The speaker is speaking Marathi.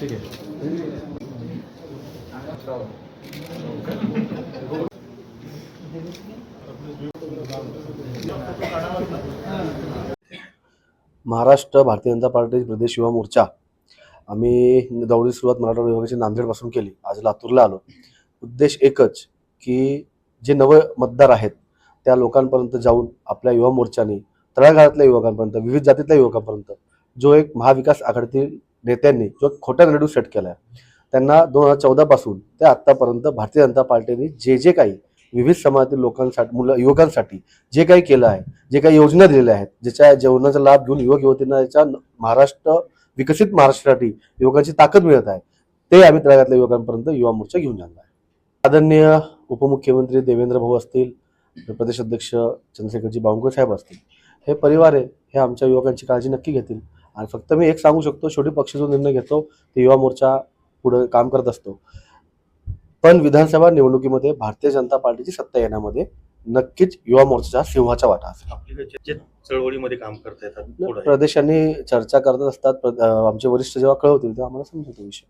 ठीक आहे. महाराष्ट्र भारतीय जनता पार्टी प्रदेश युवा मोर्चा. आम्ही दौडी सुरुवात मराठवाडा विभागाची नांदेडपासून केली. आज लातूरला आलो. उद्देश एकच की जे नवे मतदार आहेत त्या लोकांपर्यंत जाऊन आपल्या युवा मोर्चाने तळागाळातल्या युवकांपर्यंत विविध जातीतल्या युवकांपर्यंत जो एक महाविकास आघाडीतील नेत्यांनी जो खोट्या खोटा नॅरेटिव्ह सेट केला आहे त्यांना दोन हजार चौदापासून ते आत्तापर्यंत भारतीय जनता पार्टीने जे जे काही विविध समाजातील लोकांसाठी मुलं युवकांसाठी जे काही केलं आहे जे काही योजना दिलेल्या आहेत ज्याच्या जेवणाचा लाभ घेऊन युवक युवतींना याच्या महाराष्ट्र विकसित महाराष्ट्रासाठी युवकांची ताकद मिळत आहे ते आम्ही तळागातल्या युवकांपर्यंत युवा मोर्चा घेऊन जाणार आहे. आदरणीय उपमुख्यमंत्री देवेंद्र भाऊ असतील प्रदेश अध्यक्ष चंद्रशेखरजी बावनकुळे साहेब असतील हे परिवार आहे हे आमच्या युवकांची काळजी नक्की घेतील. आणि फक्त मी एक सांगू शकतो शेवटी पक्ष जो निर्णय घेतो ते युवा मोर्चा पुढे काम करत असतो. पण विधानसभा निवडणुकीमध्ये भारतीय जनता पार्टीची सत्ता येण्यामध्ये नक्कीच युवा मोर्चाचा सिंहाचा वाटा असेल. चळवळीमध्ये काम करता येतात प्रदेशांनी चर्चा करत असतात आमचे वरिष्ठ जेव्हा कळवतील तेव्हा आम्हाला समजतो विषय.